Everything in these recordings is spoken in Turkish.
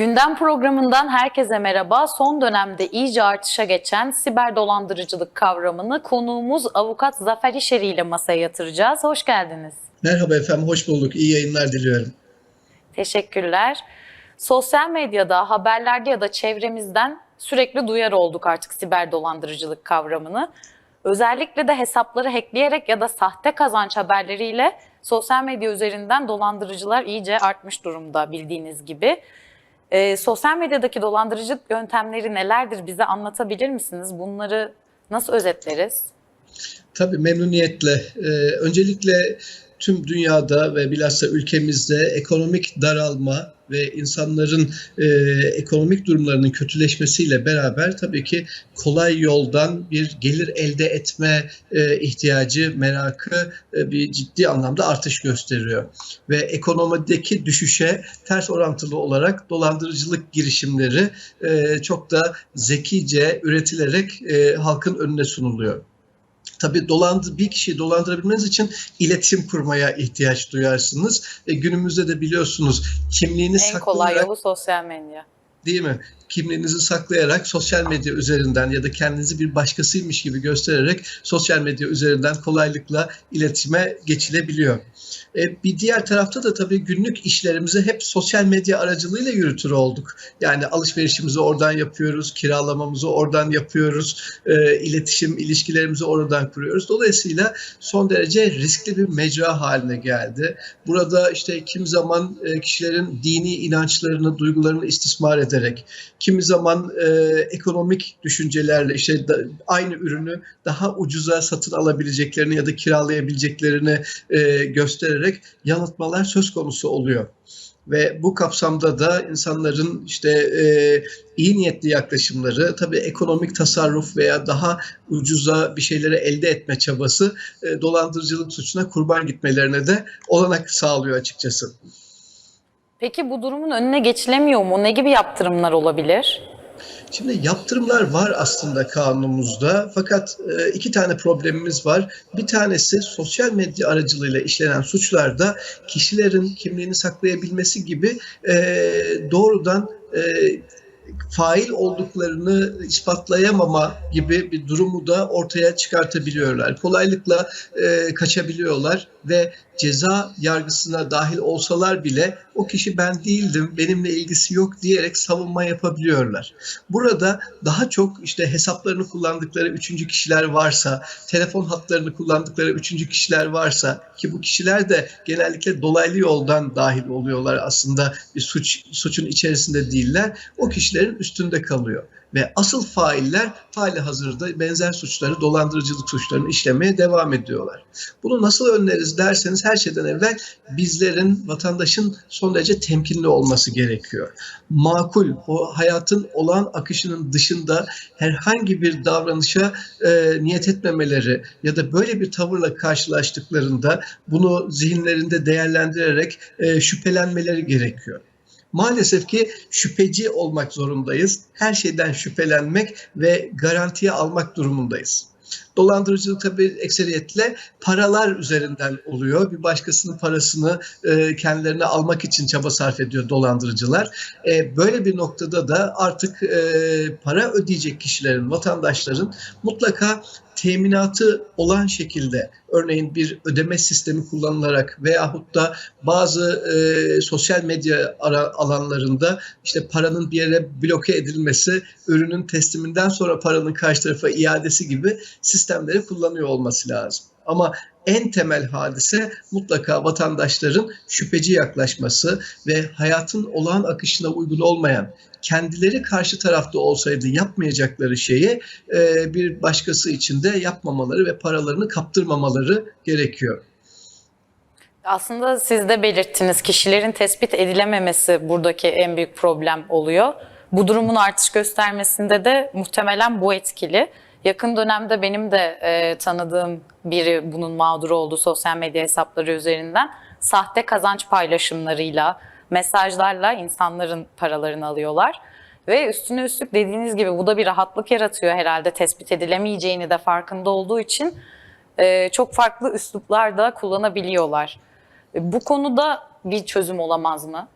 Gündem programından herkese merhaba. Son dönemde iyice artışa geçen siber dolandırıcılık kavramını konuğumuz avukat Zafer İşeri ile masaya yatıracağız. Hoş geldiniz. Merhaba efendim, hoş bulduk. İyi yayınlar diliyorum. Teşekkürler. Sosyal medyada, haberlerde ya da çevremizden sürekli duyar olduk artık siber dolandırıcılık kavramını. Özellikle de hesapları hackleyerek ya da sahte kazanç haberleriyle sosyal medya üzerinden dolandırıcılar iyice artmış durumda bildiğiniz gibi. Ee, sosyal medyadaki dolandırıcılık yöntemleri nelerdir bize anlatabilir misiniz? Bunları nasıl özetleriz? Tabii memnuniyetle. Ee, öncelikle tüm dünyada ve bilhassa ülkemizde ekonomik daralma ve insanların e, ekonomik durumlarının kötüleşmesiyle beraber tabii ki kolay yoldan bir gelir elde etme e, ihtiyacı, merakı e, bir ciddi anlamda artış gösteriyor. Ve ekonomideki düşüşe ters orantılı olarak dolandırıcılık girişimleri e, çok da zekice üretilerek e, halkın önüne sunuluyor. Tabii dolandı, bir kişiyi dolandırabilmeniz için iletişim kurmaya ihtiyaç duyarsınız. E, günümüzde de biliyorsunuz kimliğini En kolay yolu sosyal medya. değil mi? Kimliğinizi saklayarak sosyal medya üzerinden ya da kendinizi bir başkasıymış gibi göstererek sosyal medya üzerinden kolaylıkla iletişime geçilebiliyor. E, bir diğer tarafta da tabii günlük işlerimizi hep sosyal medya aracılığıyla yürütür olduk. Yani alışverişimizi oradan yapıyoruz, kiralamamızı oradan yapıyoruz, e, iletişim ilişkilerimizi oradan kuruyoruz. Dolayısıyla son derece riskli bir mecra haline geldi. Burada işte kim zaman e, kişilerin dini inançlarını, duygularını istismar ederek, kimi zaman e, ekonomik düşüncelerle işte da, aynı ürünü daha ucuza satın alabileceklerini ya da kiralayabileceklerini e, göstererek yanıltmalar söz konusu oluyor. Ve bu kapsamda da insanların işte e, iyi niyetli yaklaşımları, tabii ekonomik tasarruf veya daha ucuza bir şeyleri elde etme çabası e, dolandırıcılık suçuna kurban gitmelerine de olanak sağlıyor açıkçası. Peki bu durumun önüne geçilemiyor mu? Ne gibi yaptırımlar olabilir? Şimdi yaptırımlar var aslında kanunumuzda fakat e, iki tane problemimiz var. Bir tanesi sosyal medya aracılığıyla işlenen suçlarda kişilerin kimliğini saklayabilmesi gibi e, doğrudan e, fail olduklarını ispatlayamama gibi bir durumu da ortaya çıkartabiliyorlar. Kolaylıkla e, kaçabiliyorlar ve ceza yargısına dahil olsalar bile o kişi ben değildim, benimle ilgisi yok diyerek savunma yapabiliyorlar. Burada daha çok işte hesaplarını kullandıkları üçüncü kişiler varsa, telefon hatlarını kullandıkları üçüncü kişiler varsa ki bu kişiler de genellikle dolaylı yoldan dahil oluyorlar aslında bir suç suçun içerisinde değiller. O kişilerin üstünde kalıyor ve asıl failler hali hazırda benzer suçları, dolandırıcılık suçlarını işlemeye devam ediyorlar. Bunu nasıl önleriz derseniz her şeyden evvel bizlerin, vatandaşın son derece temkinli olması gerekiyor. Makul, o hayatın olan akışının dışında herhangi bir davranışa e, niyet etmemeleri ya da böyle bir tavırla karşılaştıklarında bunu zihinlerinde değerlendirerek e, şüphelenmeleri gerekiyor. Maalesef ki şüpheci olmak zorundayız. Her şeyden şüphelenmek ve garantiye almak durumundayız. Dolandırıcılık tabii ekseriyetle paralar üzerinden oluyor. Bir başkasının parasını e, kendilerine almak için çaba sarf ediyor dolandırıcılar. E, böyle bir noktada da artık e, para ödeyecek kişilerin, vatandaşların mutlaka teminatı olan şekilde örneğin bir ödeme sistemi kullanılarak veyahut da bazı e, sosyal medya ara, alanlarında işte paranın bir yere bloke edilmesi, ürünün tesliminden sonra paranın karşı tarafa iadesi gibi sistemleri kullanıyor olması lazım. Ama en temel hadise mutlaka vatandaşların şüpheci yaklaşması ve hayatın olağan akışına uygun olmayan kendileri karşı tarafta olsaydı yapmayacakları şeyi e, bir başkası için de yapmamaları ve paralarını kaptırmamaları gerekiyor. Aslında siz de belirttiniz kişilerin tespit edilememesi buradaki en büyük problem oluyor. Bu durumun artış göstermesinde de muhtemelen bu etkili. Yakın dönemde benim de e, tanıdığım biri bunun mağduru oldu sosyal medya hesapları üzerinden. Sahte kazanç paylaşımlarıyla, mesajlarla insanların paralarını alıyorlar. Ve üstüne üstlük dediğiniz gibi bu da bir rahatlık yaratıyor herhalde tespit edilemeyeceğini de farkında olduğu için e, çok farklı üsluplar da kullanabiliyorlar. E, Bu konuda bir çözüm olamaz mı?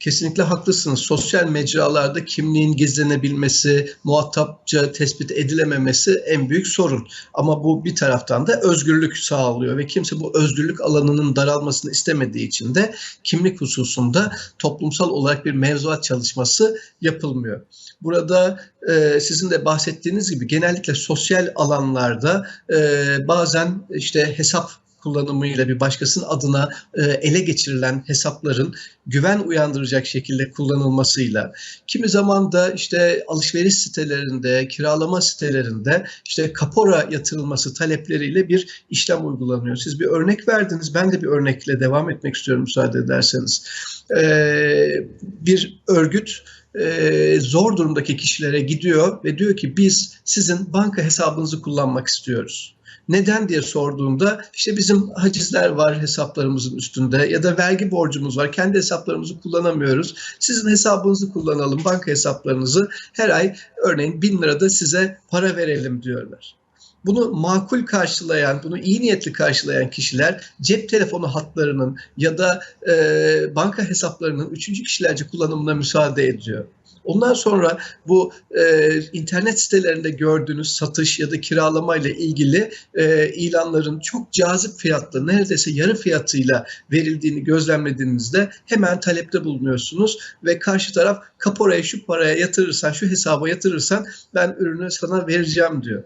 Kesinlikle haklısınız. Sosyal mecralarda kimliğin gizlenebilmesi, muhatapça tespit edilememesi en büyük sorun. Ama bu bir taraftan da özgürlük sağlıyor ve kimse bu özgürlük alanının daralmasını istemediği için de kimlik hususunda toplumsal olarak bir mevzuat çalışması yapılmıyor. Burada e, sizin de bahsettiğiniz gibi genellikle sosyal alanlarda e, bazen işte hesap kullanımıyla bir başkasının adına e, ele geçirilen hesapların güven uyandıracak şekilde kullanılmasıyla kimi zaman da işte alışveriş sitelerinde, kiralama sitelerinde işte kapora yatırılması talepleriyle bir işlem uygulanıyor. Siz bir örnek verdiniz. Ben de bir örnekle devam etmek istiyorum müsaade ederseniz. Ee, bir örgüt e, zor durumdaki kişilere gidiyor ve diyor ki biz sizin banka hesabınızı kullanmak istiyoruz. Neden diye sorduğumda işte bizim hacizler var hesaplarımızın üstünde ya da vergi borcumuz var. Kendi hesaplarımızı kullanamıyoruz. Sizin hesabınızı kullanalım, banka hesaplarınızı her ay örneğin bin lirada size para verelim diyorlar. Bunu makul karşılayan, bunu iyi niyetli karşılayan kişiler cep telefonu hatlarının ya da e, banka hesaplarının üçüncü kişilerce kullanımına müsaade ediyor. Ondan sonra bu e, internet sitelerinde gördüğünüz satış ya da kiralama ile ilgili e, ilanların çok cazip fiyatlı, neredeyse yarı fiyatıyla verildiğini gözlemlediğinizde hemen talepte bulunuyorsunuz ve karşı taraf kaporayı şu paraya yatırırsan, şu hesaba yatırırsan ben ürünü sana vereceğim diyor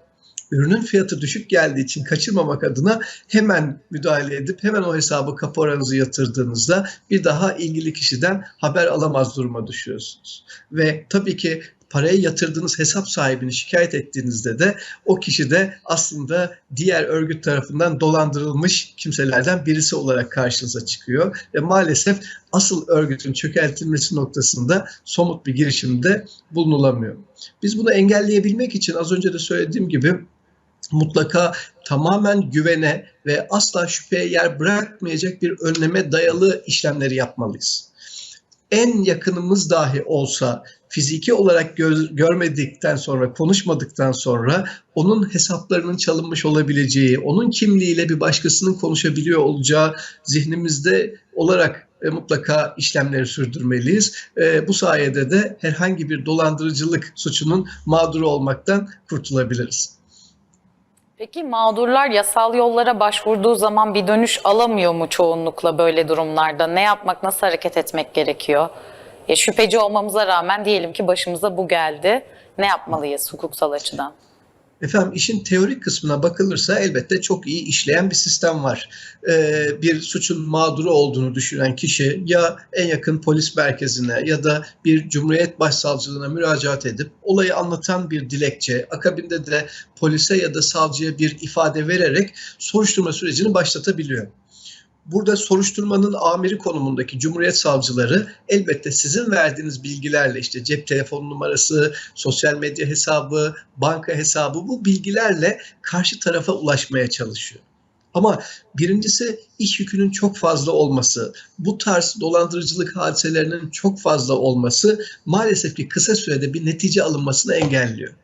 ürünün fiyatı düşük geldiği için kaçırmamak adına hemen müdahale edip hemen o hesabı kaporanızı yatırdığınızda bir daha ilgili kişiden haber alamaz duruma düşüyorsunuz. Ve tabii ki parayı yatırdığınız hesap sahibini şikayet ettiğinizde de o kişi de aslında diğer örgüt tarafından dolandırılmış kimselerden birisi olarak karşınıza çıkıyor ve maalesef asıl örgütün çökertilmesi noktasında somut bir girişimde bulunulamıyor. Biz bunu engelleyebilmek için az önce de söylediğim gibi mutlaka tamamen güvene ve asla şüpheye yer bırakmayacak bir önleme dayalı işlemleri yapmalıyız. En yakınımız dahi olsa fiziki olarak göz, görmedikten sonra, konuşmadıktan sonra onun hesaplarının çalınmış olabileceği, onun kimliğiyle bir başkasının konuşabiliyor olacağı zihnimizde olarak e, mutlaka işlemleri sürdürmeliyiz. E, bu sayede de herhangi bir dolandırıcılık suçunun mağduru olmaktan kurtulabiliriz. Peki mağdurlar yasal yollara başvurduğu zaman bir dönüş alamıyor mu çoğunlukla böyle durumlarda? Ne yapmak, nasıl hareket etmek gerekiyor? E, şüpheci olmamıza rağmen diyelim ki başımıza bu geldi. Ne yapmalıyız hukuksal açıdan? Efendim işin teorik kısmına bakılırsa elbette çok iyi işleyen bir sistem var. Ee, bir suçun mağduru olduğunu düşünen kişi ya en yakın polis merkezine ya da bir Cumhuriyet Başsavcılığına müracaat edip olayı anlatan bir dilekçe, akabinde de polise ya da savcıya bir ifade vererek soruşturma sürecini başlatabiliyor. Burada soruşturmanın amiri konumundaki Cumhuriyet savcıları elbette sizin verdiğiniz bilgilerle işte cep telefon numarası, sosyal medya hesabı, banka hesabı bu bilgilerle karşı tarafa ulaşmaya çalışıyor. Ama birincisi iş yükünün çok fazla olması, bu tarz dolandırıcılık hadiselerinin çok fazla olması maalesef ki kısa sürede bir netice alınmasını engelliyor.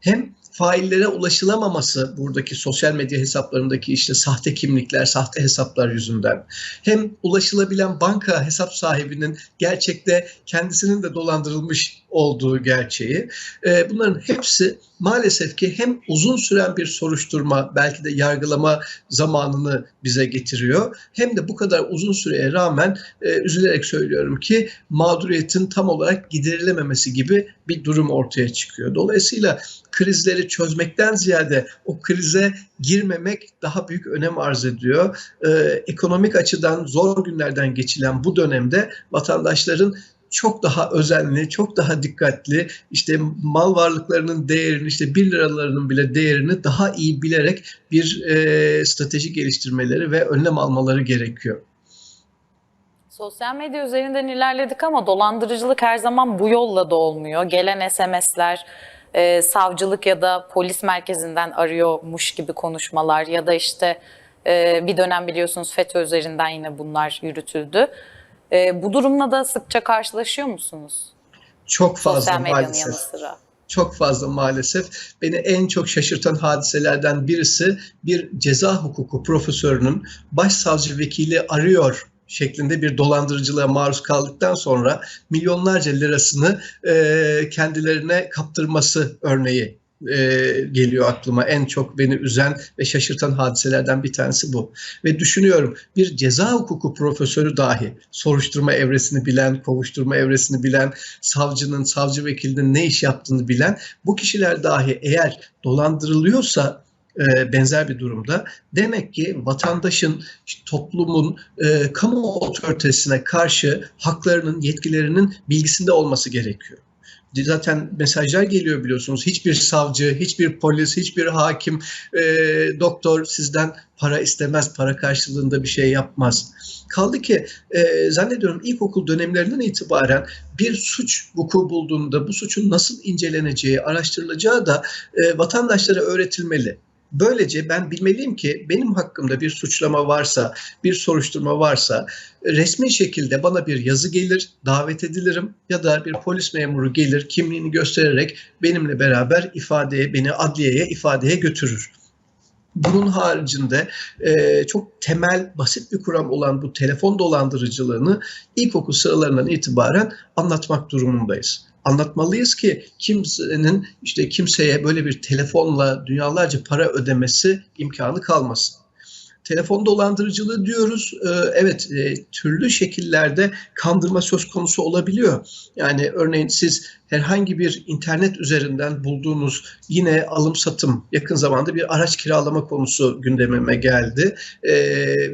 Hem faillere ulaşılamaması buradaki sosyal medya hesaplarındaki işte sahte kimlikler, sahte hesaplar yüzünden. Hem ulaşılabilen banka hesap sahibinin gerçekte kendisinin de dolandırılmış olduğu gerçeği. E, bunların hepsi maalesef ki hem uzun süren bir soruşturma belki de yargılama zamanını bize getiriyor hem de bu kadar uzun süreye rağmen e, üzülerek söylüyorum ki mağduriyetin tam olarak giderilememesi gibi bir durum ortaya çıkıyor. Dolayısıyla krizleri çözmekten ziyade o krize girmemek daha büyük önem arz ediyor. Ee, ekonomik açıdan zor günlerden geçilen bu dönemde vatandaşların çok daha özenli, çok daha dikkatli, işte mal varlıklarının değerini, işte 1 liralarının bile değerini daha iyi bilerek bir e, strateji geliştirmeleri ve önlem almaları gerekiyor. Sosyal medya üzerinden ilerledik ama dolandırıcılık her zaman bu yolla da olmuyor. Gelen SMS'ler, e, savcılık ya da polis merkezinden arıyormuş gibi konuşmalar ya da işte e, bir dönem biliyorsunuz FETÖ üzerinden yine bunlar yürütüldü. E, bu durumla da sıkça karşılaşıyor musunuz? Çok fazla Sosyal medyanın maalesef. yanı sıra. Çok fazla maalesef. Beni en çok şaşırtan hadiselerden birisi bir ceza hukuku profesörünün başsavcı vekili arıyor şeklinde bir dolandırıcılığa maruz kaldıktan sonra milyonlarca lirasını e, kendilerine kaptırması örneği e, geliyor aklıma. En çok beni üzen ve şaşırtan hadiselerden bir tanesi bu. Ve düşünüyorum bir ceza hukuku profesörü dahi soruşturma evresini bilen, kovuşturma evresini bilen, savcının, savcı vekilinin ne iş yaptığını bilen bu kişiler dahi eğer dolandırılıyorsa e, benzer bir durumda demek ki vatandaşın, toplumun, e, kamu otoritesine karşı haklarının, yetkilerinin bilgisinde olması gerekiyor. Zaten mesajlar geliyor biliyorsunuz. Hiçbir savcı, hiçbir polis, hiçbir hakim, e, doktor sizden para istemez, para karşılığında bir şey yapmaz. Kaldı ki e, zannediyorum ilkokul dönemlerinden itibaren bir suç vuku bulduğunda bu suçun nasıl inceleneceği, araştırılacağı da e, vatandaşlara öğretilmeli. Böylece ben bilmeliyim ki benim hakkımda bir suçlama varsa, bir soruşturma varsa resmi şekilde bana bir yazı gelir, davet edilirim ya da bir polis memuru gelir kimliğini göstererek benimle beraber ifadeye, beni adliyeye ifadeye götürür. Bunun haricinde e, çok temel, basit bir kuram olan bu telefon dolandırıcılığını ilkokul sıralarından itibaren anlatmak durumundayız anlatmalıyız ki kimsenin işte kimseye böyle bir telefonla dünyalarca para ödemesi imkanı kalmasın. Telefon dolandırıcılığı diyoruz. Ee, evet e, türlü şekillerde kandırma söz konusu olabiliyor. Yani örneğin siz herhangi bir internet üzerinden bulduğunuz yine alım satım yakın zamanda bir araç kiralama konusu gündemime geldi. Ee,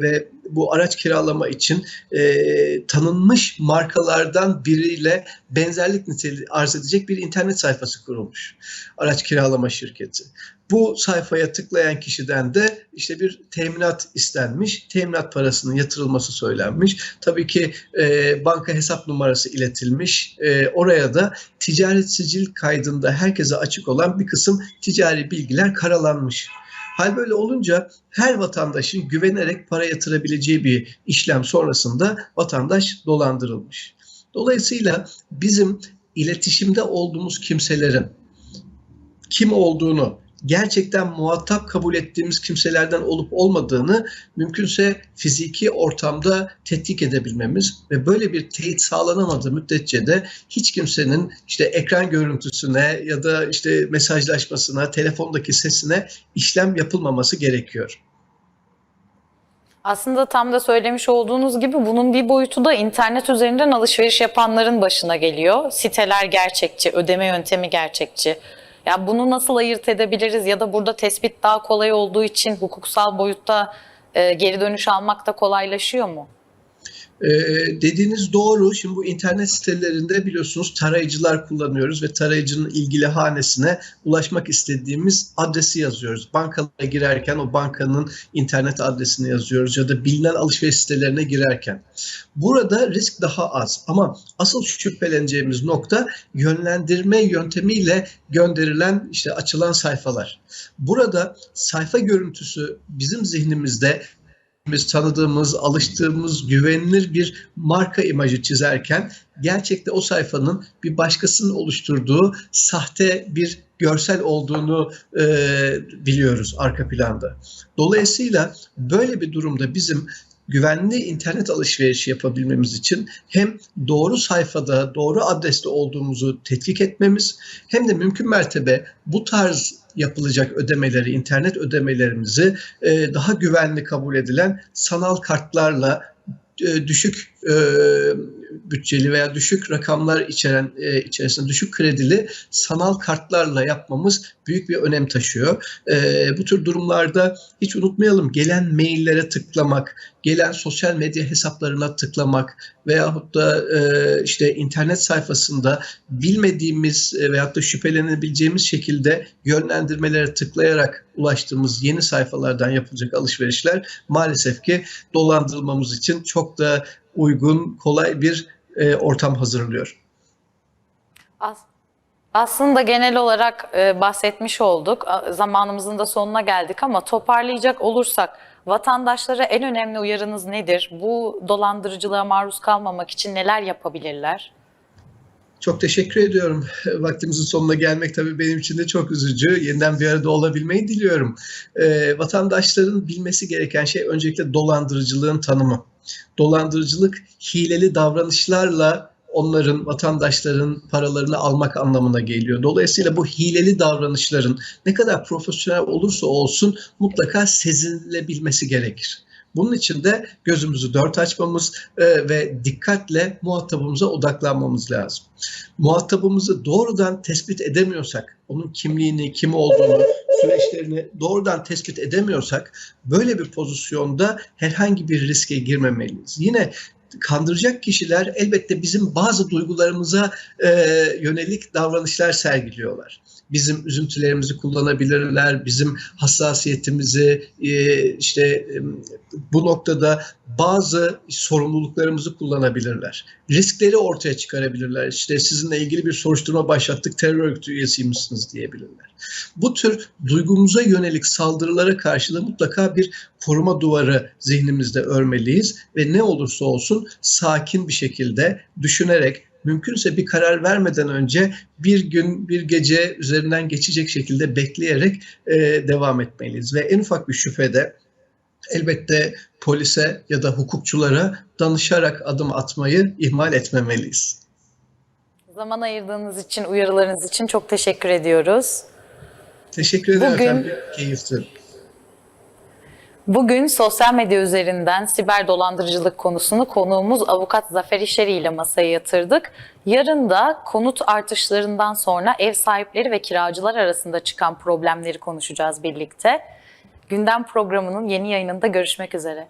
ve bu araç kiralama için e, tanınmış markalardan biriyle benzerlik niteliği arz edecek bir internet sayfası kurulmuş. Araç kiralama şirketi. Bu sayfaya tıklayan kişiden de işte bir teminat istenmiş. Teminat parasının yatırılması söylenmiş. Tabii ki e, banka hesap numarası iletilmiş. E, oraya da ticaret sicil kaydında herkese açık olan bir kısım ticari bilgiler karalanmış. Hal böyle olunca her vatandaşın güvenerek para yatırabileceği bir işlem sonrasında vatandaş dolandırılmış. Dolayısıyla bizim iletişimde olduğumuz kimselerin kim olduğunu, gerçekten muhatap kabul ettiğimiz kimselerden olup olmadığını mümkünse fiziki ortamda tetkik edebilmemiz ve böyle bir teyit sağlanamadığı müddetçe de hiç kimsenin işte ekran görüntüsüne ya da işte mesajlaşmasına, telefondaki sesine işlem yapılmaması gerekiyor. Aslında tam da söylemiş olduğunuz gibi bunun bir boyutu da internet üzerinden alışveriş yapanların başına geliyor. Siteler gerçekçi, ödeme yöntemi gerçekçi. Ya bunu nasıl ayırt edebiliriz ya da burada tespit daha kolay olduğu için hukuksal boyutta e, geri dönüş almak da kolaylaşıyor mu? Ee, dediğiniz doğru. Şimdi bu internet sitelerinde biliyorsunuz tarayıcılar kullanıyoruz ve tarayıcının ilgili hanesine ulaşmak istediğimiz adresi yazıyoruz. Bankalara girerken o bankanın internet adresini yazıyoruz ya da bilinen alışveriş sitelerine girerken. Burada risk daha az ama asıl şüpheleneceğimiz nokta yönlendirme yöntemiyle gönderilen işte açılan sayfalar. Burada sayfa görüntüsü bizim zihnimizde biz tanıdığımız, alıştığımız, güvenilir bir marka imajı çizerken gerçekte o sayfanın bir başkasının oluşturduğu sahte bir görsel olduğunu e, biliyoruz arka planda. Dolayısıyla böyle bir durumda bizim güvenli internet alışverişi yapabilmemiz için hem doğru sayfada, doğru adreste olduğumuzu tetkik etmemiz hem de mümkün mertebe bu tarz yapılacak ödemeleri, internet ödemelerimizi e, daha güvenli kabul edilen sanal kartlarla e, düşük e, bütçeli veya düşük rakamlar içeren e, içerisinde düşük kredili sanal kartlarla yapmamız büyük bir önem taşıyor. E, bu tür durumlarda hiç unutmayalım gelen maillere tıklamak, gelen sosyal medya hesaplarına tıklamak veyahut da e, işte internet sayfasında bilmediğimiz e, veyahut da şüphelenebileceğimiz şekilde yönlendirmelere tıklayarak ulaştığımız yeni sayfalardan yapılacak alışverişler maalesef ki dolandırılmamız için çok da uygun, kolay bir e, ortam hazırlıyor. As- Aslında genel olarak e, bahsetmiş olduk. Zamanımızın da sonuna geldik ama toparlayacak olursak vatandaşlara en önemli uyarınız nedir? Bu dolandırıcılığa maruz kalmamak için neler yapabilirler? Çok teşekkür ediyorum. Vaktimizin sonuna gelmek tabii benim için de çok üzücü. Yeniden bir arada olabilmeyi diliyorum. Ee, vatandaşların bilmesi gereken şey öncelikle dolandırıcılığın tanımı. Dolandırıcılık hileli davranışlarla onların, vatandaşların paralarını almak anlamına geliyor. Dolayısıyla bu hileli davranışların ne kadar profesyonel olursa olsun mutlaka sezinilebilmesi gerekir. Bunun için de gözümüzü dört açmamız e, ve dikkatle muhatabımıza odaklanmamız lazım. Muhatabımızı doğrudan tespit edemiyorsak, onun kimliğini, kim olduğunu, süreçlerini doğrudan tespit edemiyorsak böyle bir pozisyonda herhangi bir riske girmemeliyiz. Yine kandıracak kişiler elbette bizim bazı duygularımıza e, yönelik davranışlar sergiliyorlar. Bizim üzüntülerimizi kullanabilirler, bizim hassasiyetimizi e, işte e, bu noktada bazı sorumluluklarımızı kullanabilirler. Riskleri ortaya çıkarabilirler. İşte sizinle ilgili bir soruşturma başlattık, terör örgütü üyesi misiniz diyebilirler. Bu tür duygumuza yönelik saldırılara karşı da mutlaka bir koruma duvarı zihnimizde örmeliyiz ve ne olursa olsun sakin bir şekilde düşünerek mümkünse bir karar vermeden önce bir gün bir gece üzerinden geçecek şekilde bekleyerek e, devam etmeliyiz ve en ufak bir şüphede elbette polise ya da hukukçulara danışarak adım atmayı ihmal etmemeliyiz. Zaman ayırdığınız için, uyarılarınız için çok teşekkür ediyoruz. Teşekkür ederim Bugün- efendim. Keyifti. Bugün sosyal medya üzerinden siber dolandırıcılık konusunu konuğumuz avukat Zafer İşeri ile masaya yatırdık. Yarın da konut artışlarından sonra ev sahipleri ve kiracılar arasında çıkan problemleri konuşacağız birlikte. Gündem programının yeni yayınında görüşmek üzere.